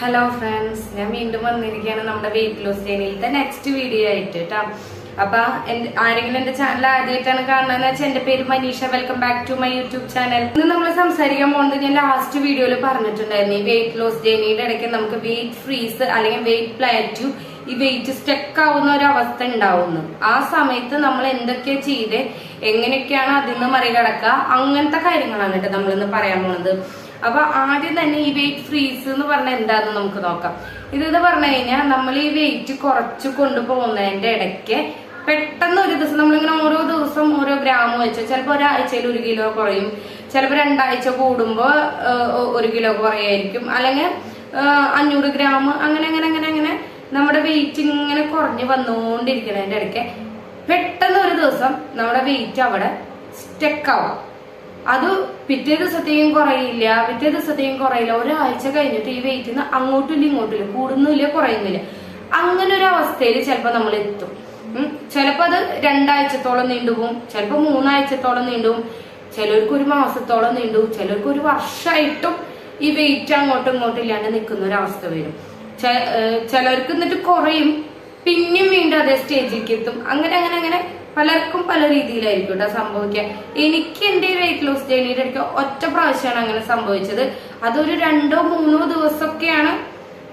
Hello friends ഞാൻ വീണ്ടും വന്നിരിക്കുകയാണ് നമ്മുടെ വെയിറ്റ് ലോസ് ചാനലിലത്തെ നെക്സ്റ്റ് വീഡിയോ ആയിട്ട് കേട്ടോ അപ്പൊ ആരെങ്കിലും എന്റെ ചാനൽ ആദ്യമായിട്ടാണ് കാണുന്നതെന്ന് വെച്ചാൽ എന്റെ പേര് Maneesha. Welcome back to my YouTube channel ഇന്ന് നമ്മൾ സംസാരിക്കാൻ പോകുന്നത് ഞാൻ ലാസ്റ്റ് വീഡിയോയിൽ പറഞ്ഞിട്ടുണ്ടായിരുന്നു. ഈ വെയിറ്റ് ലോസ് ജേണിയുടെ ഇടയ്ക്ക് നമുക്ക് വെയിറ്റ് ഫ്രീസ് അല്ലെങ്കിൽ വെയിറ്റ് പ്ലാറ്റു ഈ വെയിറ്റ് സ്റ്റക്ക് ആവുന്ന ഒരു അവസ്ഥ ഉണ്ടാവുന്നു. ആ സമയത്ത് നമ്മൾ എന്തൊക്കെ ചെയ്ത് എങ്ങനെയൊക്കെയാണ് അതിൽ നിന്ന് മറികടക്കുക അങ്ങനത്തെ കാര്യങ്ങളാണ് കേട്ടോ നമ്മളിന്ന് പറയാൻ പോകുന്നത് അപ്പൊ ആദ്യം തന്നെ ഈ വെയിറ്റ് ഫ്രീസ് എന്ന് പറഞ്ഞ എന്താണെന്ന് നമുക്ക് നോക്കാം. ഇത് എന്ന് പറഞ്ഞു കഴിഞ്ഞാൽ നമ്മൾ ഈ വെയിറ്റ് കുറച്ച് കൊണ്ടുപോകുന്നതിന്റെ ഇടയ്ക്ക് പെട്ടെന്ന് ഒരു ദിവസം നമ്മളിങ്ങനെ ഓരോ ദിവസം ഓരോ ഗ്രാം വെച്ച് ചിലപ്പോൾ ഒരാഴ്ചയിൽ ഒരു കിലോ കുറയും. ചിലപ്പോൾ രണ്ടാഴ്ച കൂടുമ്പോൾ ഒരു കിലോ കുറയായിരിക്കും. അല്ലെങ്കിൽ അഞ്ഞൂറ് ഗ്രാം അങ്ങനെ അങ്ങനെ അങ്ങനെ അങ്ങനെ നമ്മുടെ വെയിറ്റ് ഇങ്ങനെ കുറഞ്ഞു വന്നുകൊണ്ടിരിക്കുന്നതിന്റെ ഇടയ്ക്ക് പെട്ടെന്ന് ഒരു ദിവസം നമ്മുടെ വെയിറ്റ് അവിടെ സ്റ്റക്ക് ആവാം. അത് പിറ്റേ ദിവസത്തെയും കുറയില്ല പിറ്റേ ദിവസത്തെയും കുറയില്ല. ഒരാഴ്ച കഴിഞ്ഞിട്ട് ഈ വെയിറ്റ് നിന്ന് അങ്ങോട്ടും ഇല്ല ഇങ്ങോട്ടും ഇല്ല. കൂടുന്നില്ല കുറയുന്നില്ല. അങ്ങനെ ഒരു അവസ്ഥയിൽ ചിലപ്പോൾ നമ്മൾ എത്തും. ചിലപ്പോ ചിലപ്പോൾ അത് രണ്ടാഴ്ചത്തോളം നീണ്ടുപോകും ചിലപ്പോൾ മൂന്നാഴ്ചത്തോളം നീണ്ടുപോകും. ചിലർക്ക് ഒരു മാസത്തോളം നീണ്ടു ചിലർക്ക് ഒരു വർഷമായിട്ടും ഈ വെയിറ്റ് അങ്ങോട്ടും ഇങ്ങോട്ടും ഇല്ലാണ്ട് നിൽക്കുന്ന ഒരു അവസ്ഥ വരും. ചിലർക്ക് എന്നിട്ട് കുറയും. പിന്നെയും വീണ്ടും അതേ സ്റ്റേജിലേക്ക് എത്തും. അങ്ങനെ അങ്ങനെ അങ്ങനെ പലർക്കും പല രീതിയിലായിരിക്കും കേട്ടോ സംഭവിക്കുക. എനിക്ക് എന്റെ വെയിറ്റ് ലോസ് ജേണിയുടെ ഇടയ്ക്ക് ഒറ്റ പ്രാവശ്യമാണ് അങ്ങനെ സംഭവിച്ചത്. അതൊരു രണ്ടോ മൂന്നോ ദിവസമൊക്കെയാണ്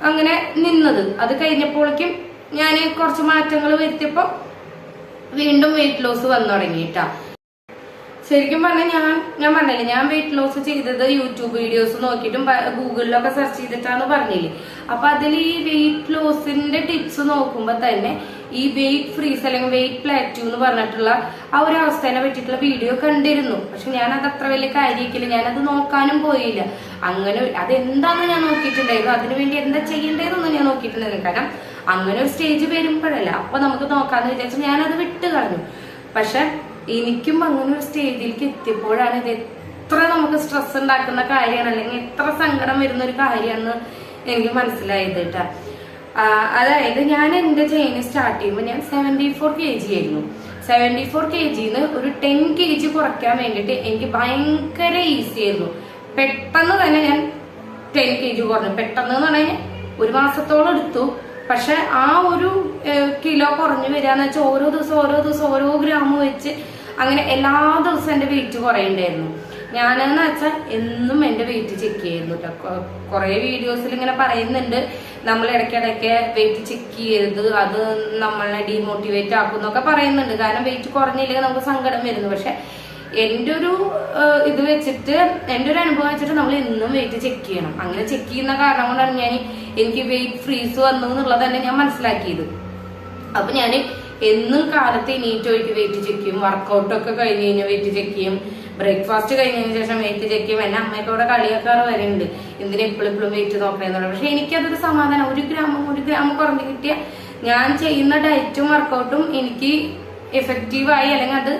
അങ്ങനെ നിന്നത്. അത് കഴിഞ്ഞപ്പോഴേക്കും ഞാൻ കുറച്ച് മാറ്റങ്ങൾ വരുത്തിയപ്പോ വീണ്ടും വെയിറ്റ് ലോസ് വന്നു തുടങ്ങിയിട്ടാ. ശരിക്കും പറഞ്ഞാൽ ഞാൻ ഞാൻ പറഞ്ഞില്ലേ ഞാൻ വെയിറ്റ് ലോസ് ചെയ്തത് യൂട്യൂബ് വീഡിയോസ് നോക്കിയിട്ടും ഗൂഗിളിലൊക്കെ സെർച്ച് ചെയ്തിട്ടാണ് പറഞ്ഞില്ലേ. അപ്പൊ അതിൽ ഈ വെയിറ്റ് ലോസിന്റെ ടിപ്സ് നോക്കുമ്പോ തന്നെ ഈ വെയിറ്റ് ഫ്രീസ് അല്ലെങ്കിൽ വെയിറ്റ് പ്ലാറ്റു എന്ന് പറഞ്ഞിട്ടുള്ള ആ ഒരു അവസ്ഥേനെ പറ്റിയിട്ടുള്ള വീഡിയോ കണ്ടിരുന്നു. പക്ഷെ ഞാൻ അത് അത്ര വലിയ കാര്യമാക്കില്ല ഞാനത് നോക്കാനും പോയില്ല. അങ്ങനെ അതെന്താണെന്ന് ഞാൻ നോക്കിയിട്ടുണ്ടായിരുന്നു അതിനുവേണ്ടി എന്താ ചെയ്യേണ്ടതെന്നൊന്നും ഞാൻ നോക്കിയിട്ടുണ്ടായിരുന്നു. കാരണം അങ്ങനെ ഒരു സ്റ്റേജ് വരുമ്പോഴല്ല അപ്പൊ നമുക്ക് നോക്കാന്ന് വിചാരിച്ചു ഞാനത് വിട്ട് കളഞ്ഞു. പക്ഷെ എനിക്കും അങ്ങനെ ഒരു സ്റ്റേജിലേക്ക് എത്തിയപ്പോഴാണ് ഇത് എത്ര നമുക്ക് സ്ട്രെസ് ഉണ്ടാക്കുന്ന കാര്യമാണ് അല്ലെങ്കിൽ എത്ര സങ്കടം വരുന്ന ഒരു കാര്യമാണെന്ന് എനിക്ക് മനസ്സിലായത് കേട്ടാ. അതായത് ഞാൻ എന്റെ ചെയിൻ സ്റ്റാർട്ട് ചെയ്യുമ്പോൾ ഞാൻ സെവന്റി ഫോർ കെ ജി ആയിരുന്നു. സെവന്റി ഫോർ കെ ജിന്ന് ഒരു ടെൻ കെ ജി കുറയ്ക്കാൻ വേണ്ടിയിട്ട് എനിക്ക് ഭയങ്കര ഈസി ആയിരുന്നു. പെട്ടെന്ന് തന്നെ ഞാൻ ടെൻ കെ ജി കുറഞ്ഞു. പെട്ടെന്ന് എന്ന് പറഞ്ഞാൽ ഒരു മാസത്തോളം എടുത്തു. പക്ഷെ ആ ഒരു കിലോ കുറഞ്ഞു വരികയെന്ന് വെച്ചാൽ ഓരോ ദിവസം ഓരോ ദിവസം ഓരോ ഗ്രാം വെച്ച് അങ്ങനെ എല്ലാ ദിവസവും എന്റെ വെയിറ്റ് കുറയുണ്ടായിരുന്നു ഞാനെന്ന് വെച്ചാൽ എന്നും എന്റെ വെയിറ്റ് ചെക്ക് ചെയ്യുന്നു കേട്ടോ കുറേ വീഡിയോസിൽ ഇങ്ങനെ പറയുന്നുണ്ട്. നമ്മൾ ഇടയ്ക്കിടയ്ക്ക് വെയിറ്റ് ചെക്ക് ചെയ്യരുത് അത് നമ്മളെ ഡീമോട്ടിവേറ്റ് ആക്കും എന്നൊക്കെ പറയുന്നുണ്ട്. കാരണം വെയിറ്റ് കുറഞ്ഞില്ലെങ്കിൽ നമുക്ക് സങ്കടം വരുന്നു. പക്ഷെ എന്റെ ഒരു ഇത് വെച്ചിട്ട് എന്റെ ഒരു അനുഭവം വെച്ചിട്ട് നമ്മൾ എന്നും വെയിറ്റ് ചെക്ക് ചെയ്യണം. അങ്ങനെ ചെക്ക് ചെയ്യുന്ന കാരണം കൊണ്ടാണ് ഞാൻ എനിക്ക് വെയിറ്റ് ഫ്രീസ് വന്നു എന്നുള്ളത് തന്നെ ഞാൻ മനസ്സിലാക്കിയത്. അപ്പൊ ഞാൻ എന്നും കാലത്ത് എണീറ്റ് വെയിറ്റ് ചെക്ക് ചെയ്യും. വർക്കൗട്ടൊക്കെ കഴിഞ്ഞ് കഴിഞ്ഞാൽ വെയിറ്റ് ചെക്ക് ചെയ്യും. ബ്രേക്ക്ഫാസ്റ്റ് കഴിഞ്ഞതിന് ശേഷം വെയിറ്റ് ചെക്ക് ചെയ്യും എന്നെ അമ്മയ്ക്കോടെ കളിയാക്കാറ് വരുന്നുണ്ട് എന്തിനാ എപ്പോഴും ഇപ്പോഴും വെയിറ്റ് നോക്കണമെന്നുള്ളത് പക്ഷെ എനിക്കതൊരു സമാധാനം. ഒരു ഗ്രാമം ഒരു ഗ്രാമം കുറഞ്ഞു കിട്ടിയ ഞാൻ ചെയ്യുന്ന ഡയറ്റും വർക്കൗട്ടും എനിക്ക് എഫക്റ്റീവായി അല്ലെങ്കിൽ അത്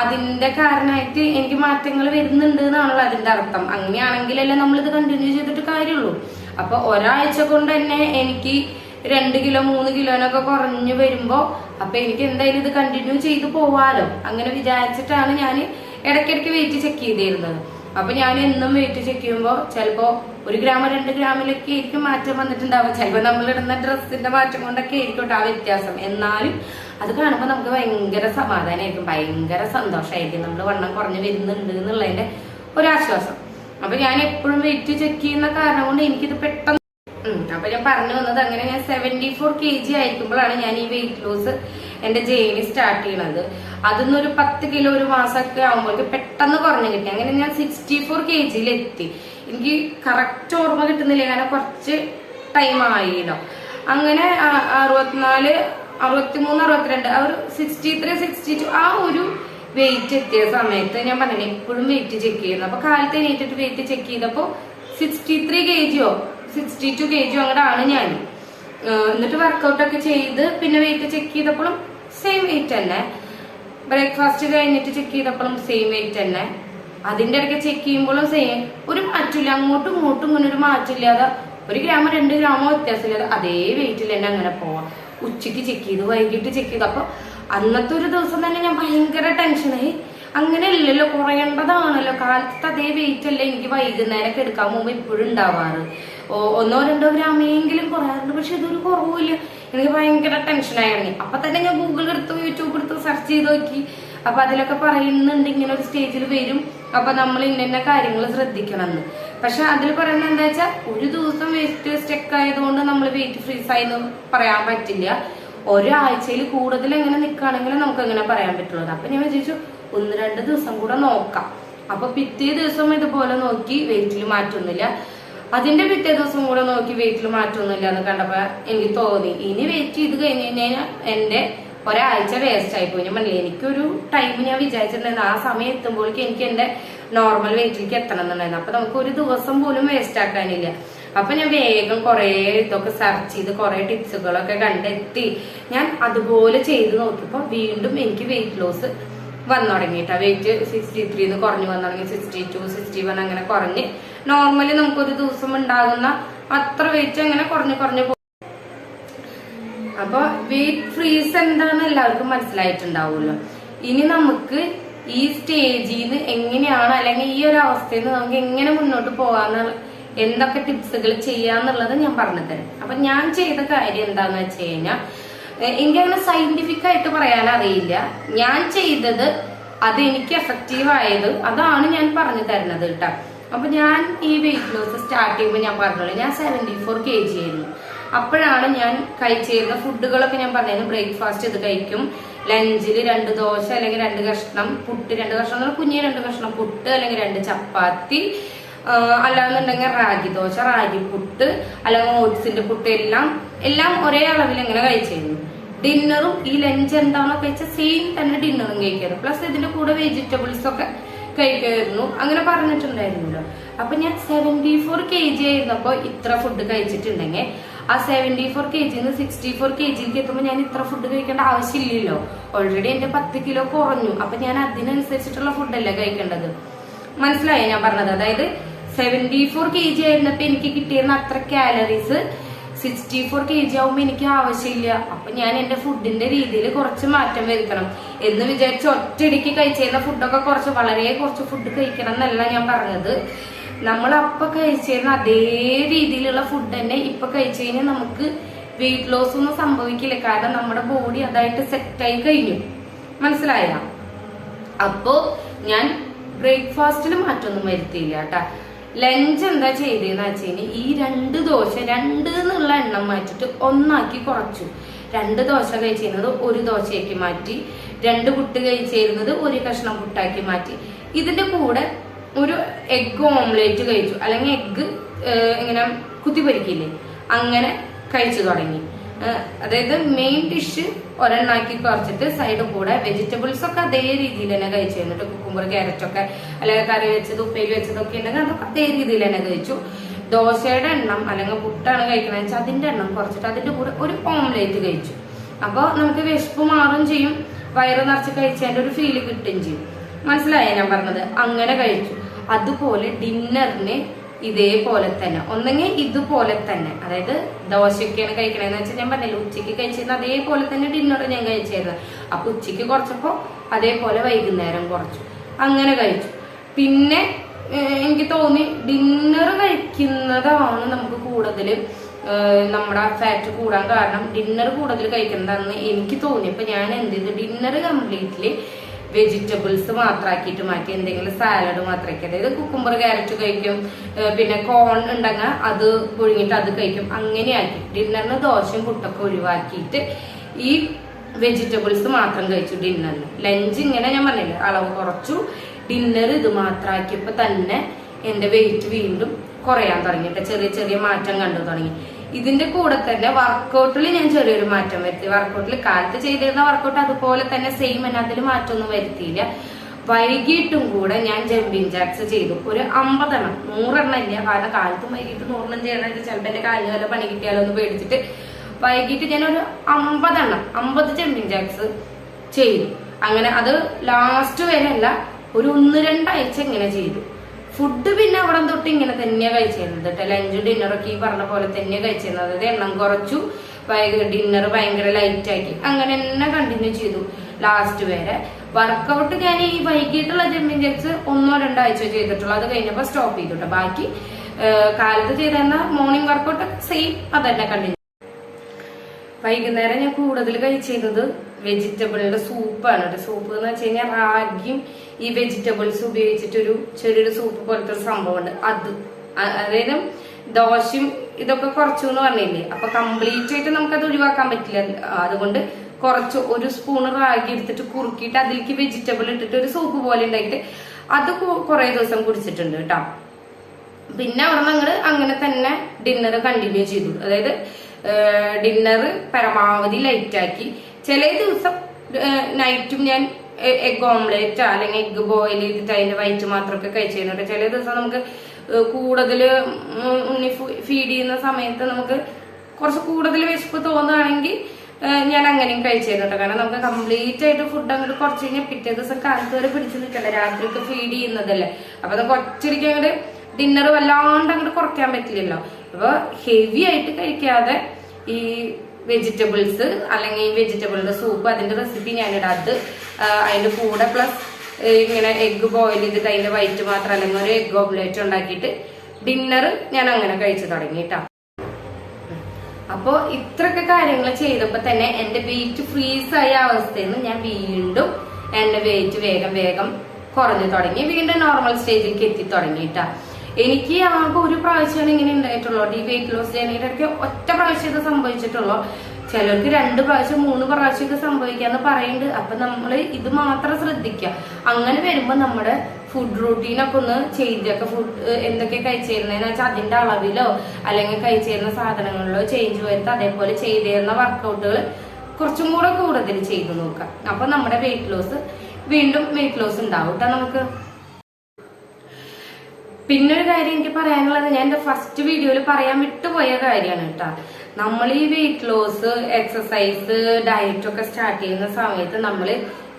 അതിന്റെ കാരണമായിട്ട് എനിക്ക് മാറ്റങ്ങൾ വരുന്നുണ്ട് എന്നാണല്ലോ അതിന്റെ അർത്ഥം. അങ്ങനെയാണെങ്കിലല്ലേ നമ്മളിത് കണ്ടിന്യൂ ചെയ്തിട്ട് കാര്യമുള്ളൂ. അപ്പൊ ഒരാഴ്ച കൊണ്ട് തന്നെ എനിക്ക് രണ്ട് കിലോ മൂന്ന് കിലോനൊക്കെ കുറഞ്ഞു വരുമ്പോ അപ്പൊ എനിക്ക് എന്തായാലും ഇത് കണ്ടിന്യൂ ചെയ്ത് പോവാലോ. അങ്ങനെ വിചാരിച്ചിട്ടാണ് ഞാൻ ഇടയ്ക്കിടയ്ക്ക് വെയിറ്റ് ചെക്ക് ചെയ്തിരുന്നത്. അപ്പൊ ഞാൻ എന്നും വെയിറ്റ് ചെക്ക് ചെയ്യുമ്പോൾ ചിലപ്പോ ഒരു ഗ്രാം രണ്ട് ഗ്രാമിലൊക്കെ ആയിരിക്കും മാറ്റം വന്നിട്ടുണ്ടാവും ചിലപ്പോൾ നമ്മൾ ഇടുന്ന ഡ്രസ്സിന്റെ മാറ്റം കൊണ്ടൊക്കെ ആയിരിക്കും ആ വ്യത്യാസം. എന്നാലും അത് കാണുമ്പോൾ നമുക്ക് ഭയങ്കര സമാധാനമായിരിക്കും ഭയങ്കര സന്തോഷമായിരിക്കും നമ്മൾ വണ്ണം കുറഞ്ഞു വരുന്നുണ്ട് എന്നുള്ളതിന്റെ ഒരാശ്വാസം അപ്പൊ ഞാൻ എപ്പോഴും വെയിറ്റ് ചെക്ക് ചെയ്യുന്ന കാരണം കൊണ്ട് എനിക്കിത് പെട്ടെന്ന്. അപ്പൊ ഞാൻ പറഞ്ഞു വന്നത് അങ്ങനെ ഞാൻ സെവന്റി ഫോർ കെ ജി ആയിരിക്കുമ്പോഴാണ് ഞാൻ ഈ വെയിറ്റ് ലോസ് എന്റെ ജേണി സ്റ്റാർട്ട് ചെയ്യണത്. അതിന്ന് ഒരു പത്ത് കിലോ ഒരു മാസമൊക്കെ ആകുമ്പോഴേക്ക് പെട്ടെന്ന് കുറഞ്ഞു കിട്ടി. അങ്ങനെ ഞാൻ സിക്സ്റ്റി ഫോർ കെ ജിയിലെത്തി എനിക്ക് കറക്റ്റ് ഓർമ്മ കിട്ടുന്നില്ല. കാരണം കുറച്ച് ടൈം ആയിട്ടോ അങ്ങനെ അറുപത്തിനാല് അറുപത്തിമൂന്ന് അറുപത്തിരണ്ട് ആ ഒരു സിക്സ്റ്റി ത്രീ സിക്സ്റ്റി ടു ആ ഒരു വെയിറ്റ് എത്തിയ സമയത്ത് ഞാൻ പറഞ്ഞു എപ്പോഴും വെയിറ്റ് ചെക്ക് ചെയ്യുന്നു. അപ്പൊ കാലത്ത് എണീറ്റിട്ട് വെയിറ്റ് ചെക്ക് ചെയ്തപ്പോ സിക്സ്റ്റി ത്രീ കെ ജിയോ സിക്സ്റ്റി ടു കെ ജിയോ അങ്ങോട്ടാണ് ഞാൻ. ഏഹ് എന്നിട്ട് വർക്കൗട്ടൊക്കെ ചെയ്ത് പിന്നെ വെയിറ്റ് ചെക്ക് ചെയ്തപ്പോഴും സെയിം വെയിറ്റ് തന്നെ ബ്രേക്ക്ഫാസ്റ്റ് കഴിഞ്ഞിട്ട് ചെക്ക് ചെയ്തപ്പോഴും സെയിം വെയിറ്റ് തന്നെ അതിന്റെ ഇടയ്ക്ക് ചെക്ക് ചെയ്യുമ്പോഴും സെയിം ഒരു മാറ്റില്ല അങ്ങോട്ടും ഇങ്ങോട്ടും ഇങ്ങനെ ഒരു മാറ്റില്ലാതെ ഒരു ഗ്രാമോ രണ്ട് ഗ്രാമോ വ്യത്യാസമില്ലാതെ അതേ വെയിറ്റിൽ തന്നെ അങ്ങനെ പോവാം. ഉച്ചയ്ക്ക് ചെക്ക് ചെയ്ത് വൈകിട്ട് ചെക്ക് ചെയ്തു. അപ്പൊ അന്നത്തെ ഒരു ദിവസം തന്നെ ഞാൻ ഭയങ്കര ടെൻഷനായി അങ്ങനെ ഇല്ലല്ലോ കുറയേണ്ടതാണല്ലോ കാലത്ത് അതേ വെയിറ്റ് അല്ലേ എനിക്ക് വൈകുന്നേരം എടുക്കാൻ പോകുമ്പോ ഇപ്പോഴും ഉണ്ടാവാറ്. ഒന്നോ രണ്ടോ ഗ്രാമെങ്കിലും കുറയാറുണ്ട്. പക്ഷെ ഇതൊരു കുറവില്ല എനിക്ക് ഭയങ്കര ടെൻഷനായി തുടങ്ങി അപ്പൊ തന്നെ ഞാൻ ഗൂഗിൾ എടുത്തു യൂട്യൂബ് എടുത്തു സെർച്ച് ചെയ്ത് നോക്കി. അപ്പൊ അതിലൊക്കെ പറയുന്നുണ്ട് ഇങ്ങനെ ഒരു സ്റ്റേജിൽ വരും. അപ്പൊ നമ്മൾ ഇന്ന കാര്യങ്ങൾ ശ്രദ്ധിക്കണം എന്ന് പക്ഷെ അതിൽ പറയുന്നത് എന്താ വെച്ചാൽ ഒരു ദിവസം വെയിറ്റ് സ്റ്റെക്ക് ആയതുകൊണ്ട് നമ്മൾ വെയിറ്റ് ഫ്രീസ് ആയി എന്ന് പറയാൻ പറ്റില്ല. ഒരാഴ്ചയിൽ കൂടുതൽ എങ്ങനെ നിൽക്കുകയാണെങ്കിൽ നമുക്ക് എങ്ങനെ പറയാൻ പറ്റുള്ളൂ. അപ്പൊ ഞാൻ വിചാരിച്ചു ഒന്ന് രണ്ട് ദിവസം കൂടെ നോക്കാം. അപ്പൊ പിറ്റേ ദിവസം ഇതുപോലെ നോക്കി വെയിറ്റിൽ മാറ്റൊന്നുമില്ല. അതിന്റെ പിറ്റേ ദിവസം കൂടെ നോക്കി വീട്ടിൽ മാറ്റൊന്നുമില്ല എന്ന് കണ്ടപ്പോ എനിക്ക് തോന്നി. ഇനി വെയിറ്റ് ചെയ്ത് കഴിഞ്ഞ് കഴിഞ്ഞാൽ എന്റെ ഒരാഴ്ച വേസ്റ്റ് ആയി പോയി. ഞാൻ പറഞ്ഞില്ല എനിക്കൊരു ടൈം ഞാൻ വിചാരിച്ചിട്ടുണ്ടായിരുന്നു. ആ സമയം എത്തുമ്പോൾ എനിക്ക് എന്റെ നോർമൽ വെയിറ്റിലേക്ക് എത്തണം എന്നുണ്ടായിരുന്നു. അപ്പൊ നമുക്ക് ഒരു ദിവസം പോലും വേസ്റ്റ് ആക്കാനില്ല. അപ്പൊ ഞാൻ വേഗം കുറെ ഇതൊക്കെ സെർച്ച് ചെയ്ത് കുറെ ടിപ്സുകളൊക്കെ കണ്ടെത്തി. ഞാൻ അതുപോലെ ചെയ്ത് നോക്കിയപ്പോ വീണ്ടും എനിക്ക് വെയിറ്റ് ലോസ് വന്നു തുടങ്ങിയിട്ടാ. വെയിറ്റ് സിക്സ്റ്റി ത്രീന്ന് കുറഞ്ഞു വന്നു തുടങ്ങി. സിക്സ്റ്റി ടു സിക്സ്റ്റി വൺ അങ്ങനെ കുറഞ്ഞ് നോർമലി നമുക്ക് ഒരു ദിവസം ഉണ്ടാകുന്ന അത്ര വെയിറ്റ് അങ്ങനെ കുറഞ്ഞു കുറഞ്ഞു പോകും അപ്പൊ വെയിറ്റ് ഫ്രീസ് എന്താണെന്ന് എല്ലാവർക്കും മനസ്സിലായിട്ടുണ്ടാവുമല്ലോ. ഇനി നമുക്ക് ഈ സ്റ്റേജിൽ നിന്ന് എങ്ങനെയാണ് അല്ലെങ്കിൽ ഈ ഒരു അവസ്ഥയിൽ നിന്ന് നമുക്ക് എങ്ങനെ മുന്നോട്ട് പോകാന്നുള്ള എന്തൊക്കെ ടിപ്സുകൾ ചെയ്യാന്നുള്ളത് ഞാൻ പറഞ്ഞുതരാം. അപ്പൊ ഞാൻ ചെയ്ത കാര്യം എന്താന്ന് വെച്ച് കഴിഞ്ഞാൽ എനിക്ക് അങ്ങനെ സയന്റിഫിക് ആയിട്ട് പറയാൻ അറിയില്ല. ഞാൻ ചെയ്തത് അത് എനിക്ക് എഫക്റ്റീവ് ആയത് അതാണ് ഞാൻ പറഞ്ഞു തരുന്നത് കേട്ടോ. അപ്പൊ ഞാൻ ഈ വെയിറ്റ് ലോസ് സ്റ്റാർട്ട് ചെയ്യുമ്പോൾ ഞാൻ പറഞ്ഞോളൂ ഞാൻ സെവന്റി ഫോർ കെ ജി ആയിരുന്നു. അപ്പോഴാണ് ഞാൻ കഴിച്ചിരുന്ന ഫുഡുകളൊക്കെ ഞാൻ പറഞ്ഞിരുന്നു. ബ്രേക്ക്ഫാസ്റ്റ് ഇത് കഴിക്കും. ലഞ്ചിൽ രണ്ട് ദോശ അല്ലെങ്കിൽ രണ്ട് കഷ്ണം പുട്ട് രണ്ട് കഷ്ണം കുഞ്ഞി രണ്ട് കഷ്ണം പുട്ട് അല്ലെങ്കിൽ രണ്ട് ചപ്പാത്തി അല്ലാന്നുണ്ടെങ്കിൽ റാഗി ദോശ റാഗി പുട്ട് അല്ലെങ്കിൽ ഓട്സിന്റെ പുട്ട് എല്ലാം എല്ലാം ഒരേ അളവിൽ ഇങ്ങനെ കഴിച്ചിരുന്നു. ഡിന്നറും ഈ ലഞ്ച് എന്താണോ കഴിച്ച സെയിം തന്നെ ഡിന്നറും കഴിക്കാറ്. പ്ലസ് ഇതിന്റെ കൂടെ വെജിറ്റബിൾസ് ഒക്കെ കഴിക്കുമായിരുന്നു അങ്ങനെ പറഞ്ഞിട്ടുണ്ടായിരുന്നല്ലോ അപ്പൊ ഞാൻ സെവന്റി ഫോർ കെ ജി ആയിരുന്നപ്പോ ഇത്ര ഫുഡ് കഴിച്ചിട്ടുണ്ടെങ്കിൽ ആ സെവന്റി ഫോർ കെ ജിന്ന് സിക്സ്റ്റി ഫോർ കെ ജിക്ക് എത്തുമ്പോൾ ഞാൻ ഇത്ര ഫുഡ് കഴിക്കേണ്ട ആവശ്യമില്ലല്ലോ. ഓൾറെഡി എന്റെ പത്ത് കിലോ കുറഞ്ഞു. അപ്പൊ ഞാൻ അതിനനുസരിച്ചിട്ടുള്ള ഫുഡല്ലേ കഴിക്കേണ്ടത്? മനസ്സിലായോ ഞാൻ പറഞ്ഞത്? അതായത് സെവന്റി ഫോർ കെ ജി ആയിരുന്നപ്പോ എനിക്ക് കിട്ടിയിരുന്ന അത്ര calories sixty four K G ആവുമ്പോ എനിക്ക് ആവശ്യമില്ല. അപ്പൊ ഞാൻ എന്റെ ഫുഡിന്റെ രീതിയിൽ കുറച്ച് മാറ്റം വരുത്തണം. എന്ന് വിചാരിച്ച് ഒറ്റയടിക്ക് കഴിച്ചിരുന്ന ഫുഡൊക്കെ കുറച്ച് വളരെ കുറച്ച് ഫുഡ് കഴിക്കണം എന്നല്ല ഞാൻ പറഞ്ഞത്. നമ്മൾ അപ്പൊ കഴിച്ചിരുന്ന അതേ രീതിയിലുള്ള ഫുഡ് തന്നെ ഇപ്പൊ കഴിച്ചു കഴിഞ്ഞാൽ നമുക്ക് വെയിറ്റ് ലോസ് ഒന്നും സംഭവിക്കില്ല. കാരണം നമ്മുടെ ബോഡി അതായിട്ട് സെറ്റായി കഴിഞ്ഞു. മനസ്സിലായ? അപ്പോ ഞാൻ ബ്രേക്ക്ഫാസ്റ്റിൽ മാറ്റമൊന്നും വരുത്തിയില്ല കേട്ടാ. ലഞ്ച് എന്താ ചെയ്തതെന്ന് വെച്ച് കഴിഞ്ഞാൽ ഈ രണ്ട് ദോശ രണ്ട് എന്നുള്ള എണ്ണം മാറ്റിട്ട് ഒന്നാക്കി കുറച്ചു. രണ്ട് ദോശ കഴിച്ചിരുന്നത് ഒരു ദോശയാക്കി മാറ്റി രണ്ട് പുട്ട് കഴിച്ചിരുന്നത് ഒരു കഷ്ണം പുട്ടാക്കി മാറ്റി. ഇതിന്റെ കൂടെ ഒരു എഗ് ഓംലേറ്റ് കഴിച്ചു. അല്ലെങ്കിൽ എഗ് ഇങ്ങനെ കുത്തിപ്പൊരിക്കില്ലേ അങ്ങനെ കഴിച്ചു തുടങ്ങി. അതായത് മെയിൻ ഡിഷ് ഒരെണ്ണാക്കി കുറച്ചിട്ട് സൈഡ് കൂടെ വെജിറ്റബിൾസ് ഒക്കെ അതേ രീതിയിൽ തന്നെ കഴിച്ചു. എന്നിട്ട് കുക്കുമ്പർ ക്യാരറ്റ് ഒക്കെ അല്ലെങ്കിൽ കറി വെച്ചത് ഉപ്പേരി വെച്ചതൊക്കെ ഉണ്ടെങ്കിൽ അതൊക്കെ അതേ രീതിയിൽ തന്നെ കഴിച്ചു. ദോശയുടെ എണ്ണം അല്ലെങ്കിൽ പുട്ടാണ് കഴിക്കണമെന്ന് വെച്ചാൽ അതിന്റെ എണ്ണം കുറച്ചിട്ട് അതിന്റെ കൂടെ ഒരു ഓംലേറ്റ് കഴിച്ചു. അപ്പോൾ നമുക്ക് വിശപ്പ് മാറും ചെയ്യും. വയറ് നിറച്ച് കഴിച്ചതിന്റെ ഒരു ഫീൽ കിട്ടുകയും ചെയ്യും. മനസ്സിലായോ ഞാൻ പറഞ്ഞത്? അങ്ങനെ കഴിച്ചു. അതുപോലെ ഡിന്നറിന് ഇതേപോലെ തന്നെ. ഒന്നെങ്കിൽ ഇതുപോലെ തന്നെ. അതായത് ദോശയൊക്കെയാണ് കഴിക്കണതെന്ന് വെച്ചാൽ ഞാൻ പറഞ്ഞില്ല ഉച്ചയ്ക്ക് കഴിച്ചിരുന്ന അതേപോലെ തന്നെ ഡിന്നർ ഞാൻ കഴിച്ചിരുന്നത് അപ്പൊ ഉച്ചയ്ക്ക് കുറച്ചപ്പോ അതേപോലെ വൈകുന്നേരം കുറച്ചു. അങ്ങനെ കഴിച്ചു. പിന്നെ എനിക്ക് തോന്നി ഡിന്നർ കഴിക്കുന്നതാണ് നമുക്ക് കൂടുതൽ നമ്മുടെ ഫാറ്റ് കൂടാൻ കാരണം ഡിന്നർ കൂടുതൽ കഴിക്കുന്നതാണെന്ന് എനിക്ക് തോന്നി. അപ്പൊ ഞാൻ എന്ത് ചെയ്തു? ഡിന്നർ കംപ്ലീറ്റ്ലി വെജിറ്റബിൾസ് മാത്രമാക്കിയിട്ട് മാറ്റി എന്തെങ്കിലും സാലഡ് മാത്രമാക്കി അതായത് കുക്കുംബർ ക്യാരറ്റ് കഴിക്കും പിന്നെ കോൺ ഉണ്ടെങ്കിൽ അത് പുഴുങ്ങിയിട്ട് അത് കഴിക്കും. അങ്ങനെയാക്കി ഡിന്നറിന് ദോശയും പുട്ടൊക്കെ ഒഴിവാക്കിയിട്ട് ഈ വെജിറ്റബിൾസ് മാത്രം കഴിച്ചു ഡിന്നറിന് ലഞ്ച് ഇങ്ങനെ ഞാൻ പറഞ്ഞില്ല അളവ് കുറച്ചു. ഡിന്നർ ഇത് മാത്രമാക്കിയപ്പോൾ തന്നെ എന്റെ വെയിറ്റ് വീണ്ടും കുറയാൻ തുടങ്ങി. ചെറിയ ചെറിയ മാറ്റം കണ്ടു തുടങ്ങി. ഇതിന്റെ കൂടെ തന്നെ വർക്കൗട്ടിൽ ഞാൻ ചെറിയൊരു മാറ്റം വരുത്തി. വർക്കൗട്ടിൽ കാലത്ത് ചെയ്തിരുന്ന വർക്കൗട്ട് അതുപോലെ തന്നെ സെയിം തന്നെ. അതിൽ മാറ്റമൊന്നും വരുത്തിയില്ല. വൈകിട്ടും കൂടെ ഞാൻ ജമ്പിങ് ജാക്സ് ചെയ്തു. ഒരു അമ്പതെണ്ണം. നൂറെണ്ണം ഇല്ല. കാരണം കാലത്തും വൈകിട്ട് നൂറെണ്ണം ചെയ്യണമെന്ന് ചിലപ്പോൾ എന്റെ കാലിന് വല്ല പണി കിട്ടിയാലോ എന്ന് പേടിച്ചിട്ട് വൈകിട്ട് ഞാൻ ഒരു അമ്പതെണ്ണം. അമ്പത് ജമ്പിങ് ജാക്സ് ചെയ്തു. അങ്ങനെ അത് ലാസ്റ്റ് വരെയല്ല ഒരു ഒന്ന് രണ്ടാഴ്ച ഇങ്ങനെ ചെയ്തു. ഫുഡ് പിന്നെ അവിടെ തൊട്ട് ഇങ്ങനെ തന്നെ കഴിച്ചിരുന്നത് കേട്ടോ ലഞ്ച് ഡിന്നറൊക്കെ ഈ പറഞ്ഞ പോലെ തന്നെയാണ് കഴിച്ചിരുന്നത്. അതായത് എണ്ണം കുറച്ചു ഡിന്നർ ഭയങ്കര ലൈറ്റ് ആക്കി അങ്ങനെ തന്നെ കണ്ടിന്യൂ ചെയ്തു. ലാസ്റ്റ് വരെ. വർക്കൗട്ട് ഞാൻ ഈ വൈകിട്ടുള്ള ജമ്മിങ് ജെറ്റ്സ് ഒന്നോ രണ്ടോ ആഴ്ച ചെയ്തിട്ടുള്ളൂ. അത് കഴിഞ്ഞപ്പോൾ സ്റ്റോപ്പ് ചെയ്തു കേട്ടോ ബാക്കി കാലത്ത് ചെയ്തിരുന്ന മോർണിംഗ് വർക്കൗട്ട് സെയിം അതന്നെ കണ്ടിന്യൂ വൈകുന്നേരം ഞാൻ കൂടുതൽ കഴിച്ചിരുന്നത് വെജിറ്റബിളുടെ സൂപ്പാണ് സൂപ്പ് എന്ന് വെച്ച് കഴിഞ്ഞാൽ റാഗിയും ഈ വെജിറ്റബിൾസ് ഉപയോഗിച്ചിട്ടൊരു ചെറിയൊരു സൂപ്പ് പോലത്തെ ഒരു സംഭവമുണ്ട്. അത് അതായത് ദോശയും ഇതൊക്കെ കുറച്ചു എന്ന് പറഞ്ഞില്ലേ? അപ്പൊ കംപ്ലീറ്റ് ആയിട്ട് നമുക്കത് ഒഴിവാക്കാൻ പറ്റില്ല. അതുകൊണ്ട് കുറച്ച് ഒരു സ്പൂൺ റാഗി എടുത്തിട്ട് കുറുക്കിയിട്ട് അതിലേക്ക് വെജിറ്റബിൾ ഇട്ടിട്ട് ഒരു സൂപ്പ് പോലെ ഉണ്ടാക്കിയിട്ട് അത് കുറെ ദിവസം കുടിച്ചിട്ടുണ്ട് കേട്ടോ. പിന്നെ അവിടെ ഞങ്ങൾ അങ്ങനെ തന്നെ ഡിന്നർ കണ്ടിന്യൂ ചെയ്തു. അതായത് ഡിന്നർ പരമാവധി ലൈറ്റ് ആക്കി. ചില ദിവസം നൈറ്റും ഞാൻ എഗ് ഓംലെറ്റ് അല്ലെങ്കിൽ എഗ് ബോയിൽ ചെയ്തിട്ട് അതിന്റെ വൈറ്റ് മാത്രമൊക്കെ കഴിച്ചിരുന്നുണ്ട് ചില ദിവസം നമുക്ക് കൂടുതൽ ഉണ്ണി ഫീഡ് ചെയ്യുന്ന സമയത്ത് നമുക്ക് കുറച്ച് കൂടുതൽ വിശപ്പ് തോന്നുകയാണെങ്കിൽ ഞാൻ അങ്ങനെയും കഴിച്ചിരുന്നുണ്ട് കാരണം നമുക്ക് കംപ്ലീറ്റ് ആയിട്ട് ഫുഡ് അങ്ങോട്ട് കുറച്ച് കഴിഞ്ഞാൽ പിറ്റേ ദിവസം കാലത്ത് വരെ പിടിച്ചു നിൽക്കണ്ട. രാത്രിയൊക്കെ ഫീഡ് ചെയ്യുന്നതല്ലേ. അപ്പൊ നമുക്ക് ഒറ്റയ്ക്ക് അങ്ങോട്ട് ഡിന്നർ വല്ലാണ്ട് അങ്ങോട്ട് കുറയ്ക്കാൻ പറ്റില്ലല്ലോ. അപ്പൊ ഹെവി ആയിട്ട് കഴിക്കാതെ ഈ വെജിറ്റബിൾസ് അല്ലെങ്കിൽ വെജിറ്റബിളിന്റെ സൂപ്പ് അതിന്റെ റെസിപ്പി ഞാൻ അത് അതിന്റെ കൂടെ പ്ലസ് ഇങ്ങനെ എഗ്ഗ് ബോയിൽ ചെയ്തിട്ട് അതിന്റെ വൈറ്റ് മാത്രം അല്ലെങ്കിൽ ഒരു എഗ്ഗ് ഓംലേറ്റ് ഉണ്ടാക്കിയിട്ട് ഡിന്നർ ഞാൻ അങ്ങനെ കഴിച്ചു തുടങ്ങി ട്ടോ. അപ്പോ ഇത്രയൊക്കെ കാര്യങ്ങൾ ചെയ്തപ്പോ തന്നെ എന്റെ വെയിറ്റ് ആയ അവസ്ഥയിൽ നിന്ന് ഞാൻ വീണ്ടും എന്റെ വെയിറ്റ് വേഗം വേഗം കുറഞ്ഞു തുടങ്ങി. വീണ്ടും നോർമൽ സ്റ്റേജിലേക്ക് എത്തി തുടങ്ങിയിട്ടാ എനിക്ക് ആകെ ഒരു പ്രാവശ്യമാണ് ഇങ്ങനെ ഉണ്ടായിട്ടുള്ളൂ. ഈ വെയിറ്റ് ലോസ് ജേണിയിലൊക്കെ ഒറ്റ പ്രാവശ്യം ഇത് സംഭവിച്ചിട്ടുള്ളൂ. ചിലർക്ക് രണ്ട് പ്രാവശ്യം മൂന്ന് പ്രാവശ്യം ഒക്കെ സംഭവിക്കാന്ന് പറയുന്നുണ്ട് അപ്പൊ നമ്മൾ ഇത് മാത്രം ശ്രദ്ധിക്കുക അങ്ങനെ വരുമ്പോ നമ്മുടെ ഫുഡ് റൂട്ടീനൊക്കെ ഒന്ന് ചേഞ്ച് ഒക്കെ ഫുഡ് എന്തൊക്കെ കഴിച്ചിരുന്നതെന്ന് വെച്ചാൽ അതിന്റെ അളവിലോ അല്ലെങ്കിൽ കഴിച്ചിരുന്ന സാധനങ്ങളിലോ ചേഞ്ച് വരുത്തുക അതേപോലെ ചെയ്തിരുന്ന വർക്കൗട്ടുകൾ കുറച്ചും കൂടെ കൂടുതൽ ചെയ്തു നോക്കാം. അപ്പൊ നമ്മുടെ വെയിറ്റ് ലോസ് വീണ്ടും വെയിറ്റ് ലോസ് ഉണ്ടാവും കേട്ടോ നമുക്ക്. പിന്നെ ഒരു കാര്യം എനിക്ക് പറയാനുള്ളത് ഞാൻ എന്റെ ഫസ്റ്റ് വീഡിയോയിൽ പറയാൻ വിട്ടുപോയ കാര്യമാണ് കേട്ടോ. നമ്മൾ ഈ വെയിറ്റ് ലോസ് എക്സസൈസ് ഡയറ്റ് ഒക്കെ സ്റ്റാർട്ട് ചെയ്യുന്ന സമയത്ത് നമ്മൾ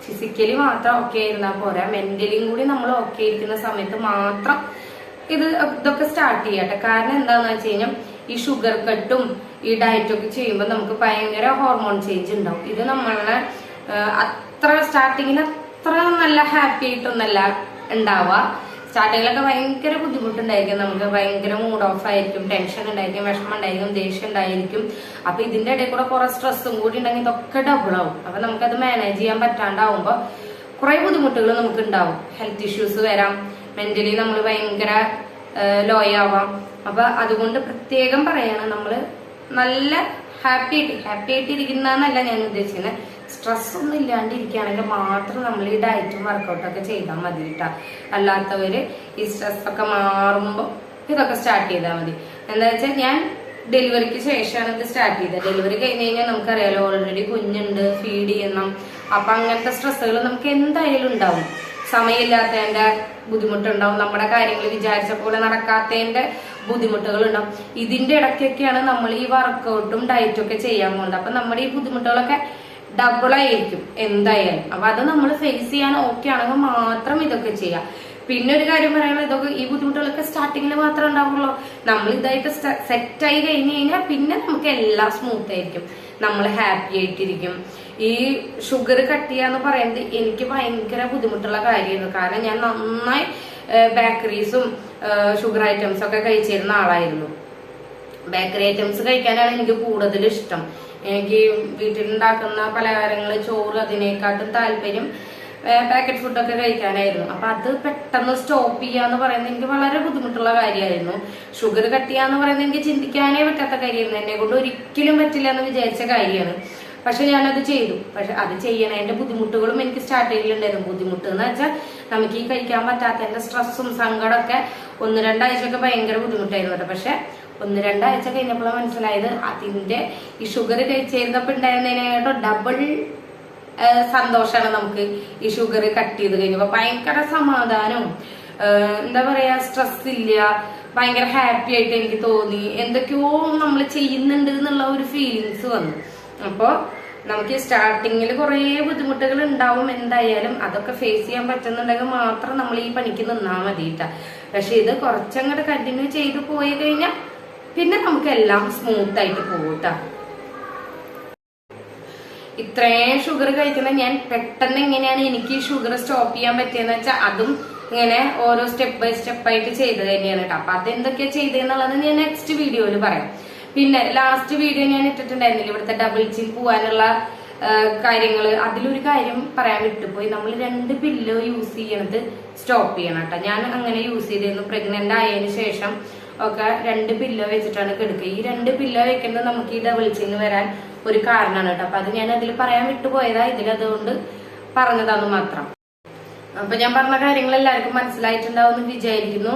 ഫിസിക്കലി മാത്രം ഓക്കെ ആയിരുന്നാൽ പോരാ. മെന്റലിയും കൂടി നമ്മൾ ഓക്കെ ഇരിക്കുന്ന സമയത്ത് മാത്രം ഇത് ഇതൊക്കെ സ്റ്റാർട്ട് ചെയ്യട്ടെ കാരണം എന്താന്ന് വെച്ച് കഴിഞ്ഞാൽ ഈ ഷുഗർ കട്ടും ഈ ഡയറ്റും ഒക്കെ ചെയ്യുമ്പോൾ നമുക്ക് ഭയങ്കര ഹോർമോൺ ചേഞ്ച് ഉണ്ടാവും. ഇത് നമ്മളെ അത്ര സ്റ്റാർട്ടിങ്ങിൽ അത്ര നല്ല ഹാപ്പി ആയിട്ടൊന്നല്ല ഉണ്ടാവുക. സ്റ്റാർട്ടിങ്ങിലൊക്കെ ഭയങ്കര ബുദ്ധിമുട്ടുണ്ടായിരിക്കും. നമുക്ക് ഭയങ്കര മൂഡ് ഓഫ് ആയിരിക്കും ടെൻഷൻ ഉണ്ടായിരിക്കും വിഷമം ഉണ്ടായിരിക്കും ദേഷ്യം ഉണ്ടായിരിക്കും. അപ്പൊ ഇതിന്റെ ഇടയിൽ കൂടെ കുറെ സ്ട്രെസ്സും കൂടി ഉണ്ടെങ്കിൽ ഇതൊക്കെ ഡബിൾ ആവും. അപ്പൊ നമുക്കത് മാനേജ് ചെയ്യാൻ പറ്റാണ്ടാവുമ്പോ കുറെ ബുദ്ധിമുട്ടുകൾ നമുക്ക് ഉണ്ടാവും ഹെൽത്ത് ഇഷ്യൂസ് വരാം. മെന്റലി നമ്മൾ ഭയങ്കര ലോ ആവാം. അപ്പൊ അതുകൊണ്ട് പ്രത്യേകം പറയാണ് നമ്മൾ നല്ല ഹാപ്പി ആയിട്ട് ഹാപ്പി ആയിട്ട് ഇരിക്കുന്നതെന്നല്ല ഞാൻ ഉദ്ദേശിക്കുന്നത് സ്ട്രെസ് ഒന്നും ഇല്ലാണ്ടിരിക്കുകയാണെങ്കിൽ മാത്രം നമ്മൾ ഈ ഡയറ്റും വർക്കൗട്ടൊക്കെ ചെയ്താൽ മതി കേട്ടോ. അല്ലാത്തവര് ഈ സ്ട്രെസ് ഒക്കെ മാറുമ്പോൾ ഇതൊക്കെ സ്റ്റാർട്ട് ചെയ്താൽ മതി. എന്താ വെച്ചാൽ ഞാൻ ഡെലിവറിക്ക് ശേഷമാണ് ഇത് സ്റ്റാർട്ട് ചെയ്തത്. ഡെലിവറി കഴിഞ്ഞ് കഴിഞ്ഞാൽ നമുക്കറിയാലോ ഓൾറെഡി കുഞ്ഞുണ്ട് ഫീഡ് ചെയ്യണം. അപ്പൊ അങ്ങനത്തെ സ്ട്രെസ്സുകൾ നമുക്ക് എന്തായാലും ഉണ്ടാവും. സമയമില്ലാത്തതിന്റെ ബുദ്ധിമുട്ടുണ്ടാവും. നമ്മുടെ കാര്യങ്ങൾ വിചാരിച്ച പോലെ നടക്കാത്തതിന്റെ ബുദ്ധിമുട്ടുകൾ ഉണ്ടാവും ഇതിന്റെ ഇടയ്ക്കൊക്കെയാണ് നമ്മൾ ഈ വർക്കൗട്ടും ഡയറ്റും ഒക്കെ ചെയ്യാൻ പോകുന്നത്. അപ്പൊ നമ്മുടെ ഈ ബുദ്ധിമുട്ടുകളൊക്കെ ഡബിൾ ആയിരിക്കും എന്തായാലും. അപ്പൊ അത് നമ്മൾ ഫേസ് ചെയ്യാൻ ഓക്കെ ആണെങ്കിൽ മാത്രം ഇതൊക്കെ ചെയ്യാം. പിന്നെ ഒരു കാര്യം പറയാനുള്ളത് ഇതൊക്കെ ഈ ബുദ്ധിമുട്ടുകളൊക്കെ സ്റ്റാർട്ടിങ്ങിൽ മാത്രമേ ഉണ്ടാവുള്ളൂ. നമ്മൾ ഇതായിട്ട് സെറ്റ് ആയി കഴിഞ്ഞു കഴിഞ്ഞാൽ പിന്നെ നമുക്ക് എല്ലാം സ്മൂത്ത് ആയിരിക്കും. നമ്മൾ ഹാപ്പി ആയിട്ടിരിക്കും. ഈ ഷുഗർ കട്ട് ചെയ്യാന്ന് പറയുന്നത് എനിക്ക് ഭയങ്കര ബുദ്ധിമുട്ടുള്ള കാര്യമായിരുന്നു കാരണം ഞാൻ നന്നായി ബേക്കറീസും ഷുഗർ ഐറ്റംസും ഒക്കെ കഴിച്ചിരുന്ന ആളായിരുന്നു. ബേക്കറി ഐറ്റംസ് കഴിക്കാനാണ് എനിക്ക് കൂടുതൽ ഇഷ്ടം. എനിക്ക് വീട്ടിലുണ്ടാക്കുന്ന പലഹാരങ്ങൾ ചോറ് അതിനേക്കാട്ടും താല്പര്യം പാക്കറ്റ് ഫുഡൊക്കെ കഴിക്കാനായിരുന്നു. അപ്പൊ അത് പെട്ടെന്ന് സ്റ്റോപ്പ് ചെയ്യാന്ന് പറയുന്നത് എനിക്ക് വളരെ ബുദ്ധിമുട്ടുള്ള കാര്യമായിരുന്നു. ഷുഗർ കട്ട് ചെയ്യാന്ന് പറയുന്നത് എനിക്ക് ചിന്തിക്കാനേ പറ്റാത്ത കാര്യമായിരുന്നു. എന്നെ കൊണ്ട് ഒരിക്കലും പറ്റില്ല എന്ന് വിചാരിച്ച കാര്യമാണ്. പക്ഷെ ഞാനത് ചെയ്തു. പക്ഷെ അത് ചെയ്യണതിന്റെ ബുദ്ധിമുട്ടുകളും എനിക്ക് സ്റ്റാർട്ടിങ്ങിലുണ്ടായിരുന്നു ബുദ്ധിമുട്ട് എന്ന് വെച്ചാൽ നമുക്ക് ഈ കഴിക്കാൻ പറ്റാത്തതിന്റെ സ്ട്രെസ്സും സങ്കടമൊക്കെ ഒന്ന് രണ്ടാഴ്ചയൊക്കെ ഭയങ്കര ബുദ്ധിമുട്ടായിരുന്നു പക്ഷെ ഒന്ന് രണ്ടാഴ്ച കഴിഞ്ഞപ്പോഴാണ് മനസ്സിലായത്. അതിന്റെ ഈ ഷുഗർ കഴിച്ചിരുന്നപ്പോൾ ഉണ്ടായിരുന്നതിനായിട്ട് ഡബിൾ സന്തോഷമാണ് നമുക്ക് ഈ ഷുഗർ കട്ട് ചെയ്ത് കഴിഞ്ഞപ്പോ. ഭയങ്കര സമാധാനവും എന്താ പറയാ സ്ട്രെസ് ഇല്ല. ഭയങ്കര ഹാപ്പി ആയിട്ട് എനിക്ക് തോന്നി. എന്തൊക്കെയോ നമ്മൾ ചെയ്യുന്നുണ്ട് എന്നുള്ള ഒരു ഫീലിങ്സ് വന്നു. അപ്പോ നമുക്ക് സ്റ്റാർട്ടിങ്ങിൽ കുറേ ബുദ്ധിമുട്ടുകൾ ഉണ്ടാവും എന്തായാലും അതൊക്കെ ഫേസ് ചെയ്യാൻ പറ്റുന്നുണ്ടെങ്കിൽ മാത്രം നമ്മൾ ഈ പണിക്ക് നിന്നാൽ മതി കേട്ടാ പക്ഷെ ഇത് കുറച്ചങ്ങോട്ട് കണ്ടിന്യൂ ചെയ്ത് പോയി കഴിഞ്ഞാൽ പിന്നെ നമുക്ക് എല്ലാം സ്മൂത്ത് ആയിട്ട് പോകും ട്ടാ. ഇത്രയും ഷുഗർ കഴിക്കുന്ന ഞാൻ പെട്ടെന്ന് എങ്ങനെയാണ് എനിക്ക് ഷുഗർ സ്റ്റോപ്പ് ചെയ്യാൻ പറ്റിയെന്ന് വെച്ചാൽ അതും ഇങ്ങനെ ഓരോ സ്റ്റെപ്പ് ബൈ സ്റ്റെപ്പ് ആയിട്ട് ചെയ്തത് തന്നെയാണ് കേട്ടോ. അപ്പൊ അതെന്തൊക്കെയാ ചെയ്തതെന്നുള്ളത് ഞാൻ നെക്സ്റ്റ് വീഡിയോയിൽ പറയാം. പിന്നെ ലാസ്റ്റ് വീഡിയോ ഞാൻ ഇട്ടിട്ടുണ്ടായിരുന്നില്ല? ഇവിടുത്തെ ഡബിൾ ചിൻ പോവാനുള്ള കാര്യങ്ങൾ അതിലൊരു കാര്യം പറയാൻ വിട്ടുപോയി. നമ്മൾ രണ്ട് പില്ലോ യൂസ് ചെയ്യണത് സ്റ്റോപ്പ് ചെയ്യണം കേട്ടോ. ഞാൻ അങ്ങനെ യൂസ് ചെയ്തിരുന്നു. പ്രഗ്നന്റ് ആയതിനു ശേഷം ഒക്കെ രണ്ട് പില്ലോ വെച്ചിട്ടാണ് കിടക്കുക. ഈ രണ്ട് പില്ലോ വെക്കുന്നത് നമുക്ക് ഈ ഡബിൾ ചിൻ വരാൻ ഒരു കാരണമാണ് കേട്ടോ. അപ്പൊ അത് ഞാൻ അതിൽ പറയാൻ വിട്ടുപോയതാ. ഇതിലതുകൊണ്ട് പറഞ്ഞതാന്ന് മാത്രം. അപ്പൊ ഞാൻ പറഞ്ഞ കാര്യങ്ങൾ എല്ലാവർക്കും മനസ്സിലായിട്ടുണ്ടാവും വിചാരിക്കുന്നു.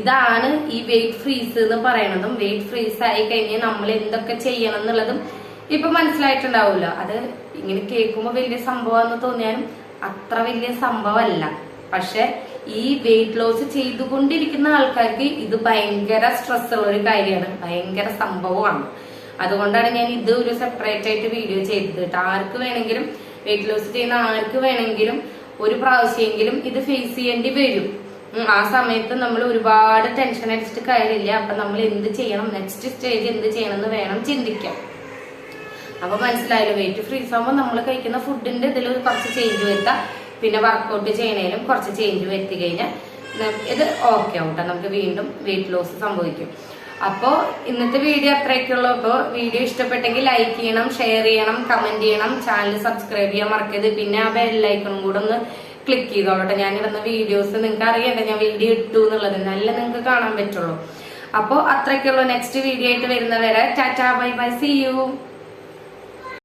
ഇതാണ് ഈ വെയിറ്റ് ഫ്രീസ് എന്ന് പറയണതും. വെയിറ്റ് ഫ്രീസ് ആയി കഴിഞ്ഞാൽ നമ്മൾ എന്തൊക്കെ ചെയ്യണം എന്നുള്ളതും ഇപ്പൊ മനസ്സിലായിട്ടുണ്ടാവുമല്ലോ. അത് ഇങ്ങനെ കേൾക്കുമ്പോൾ വലിയ സംഭവമാണെന്ന് തോന്നിയാലും അത്ര വലിയ സംഭവമല്ല. പക്ഷെ ഈ വെയിറ്റ് ലോസ് ചെയ്തുകൊണ്ടിരിക്കുന്ന ആൾക്കാർക്ക് ഇത് ഭയങ്കര സ്ട്രെസ് ഉള്ള ഒരു കാര്യമാണ്. ഭയങ്കര സംഭവമാണ്. അതുകൊണ്ടാണ് ഞാൻ ഇത് ഒരു സെപ്പറേറ്റ് ആയിട്ട് വീഡിയോ ചെയ്തത് കേട്ടോ. ആർക്ക് വേണമെങ്കിലും വെയിറ്റ് ലോസ് ചെയ്യുന്ന ആർക്ക് വേണമെങ്കിലും ഒരു പ്രാവശ്യമെങ്കിലും ഇത് ഫേസ് ചെയ്യേണ്ടി വരും. ആ സമയത്ത് നമ്മൾ ഒരുപാട് ടെൻഷൻ അടിച്ചിട്ട് കാര്യമില്ല. അപ്പൊ നമ്മൾ എന്ത് ചെയ്യണം? നെക്സ്റ്റ് സ്റ്റേജ് എന്ത് ചെയ്യണം എന്ന് വേണം ചിന്തിക്കാം. അപ്പൊ മനസ്സിലായല്ലോ വെയിറ്റ് ഫ്രീസ് ആകുമ്പോൾ നമ്മൾ കഴിക്കുന്ന ഫുഡിന്റെ ഇതിൽ കുറച്ച് ചേഞ്ച് വരുത്താം. പിന്നെ വർക്കൗട്ട് ചെയ്യണേലും കുറച്ച് ചേഞ്ച് വരുത്തി കഴിഞ്ഞാൽ ഇത് ഓക്കെ ആവും. നമുക്ക് വീണ്ടും വെയിറ്റ് ലോസ് സംഭവിക്കും. അപ്പോൾ ഇന്നത്തെ വീഡിയോ അത്രയൊക്കെയുള്ളൂ. അപ്പോൾ വീഡിയോ ഇഷ്ടപ്പെട്ടെങ്കിൽ ലൈക്ക് ചെയ്യണം ഷെയർ ചെയ്യണം കമന്റ് ചെയ്യണം. ചാനൽ സബ്സ്ക്രൈബ് ചെയ്യാൻ മറക്കരുത്. പിന്നെ ആ ബെല്ലൈക്കണും കൂടെ ഒന്ന് ക്ലിക്ക് ചെയ്തോളട്ടെ ഞാൻ ഇടുന്ന വീഡിയോസ് നിങ്ങൾക്ക് അറിയണ്ട. ഞാൻ വീഡിയോ ഇട്ടു എന്നുള്ളത്. നല്ല നിങ്ങൾക്ക് കാണാൻ പറ്റുള്ളൂ. അപ്പോൾ അത്രയ്ക്കുള്ളൂ നെക്സ്റ്റ് വീഡിയോ ആയിട്ട് വരുന്നവരെ tata bye bye. See you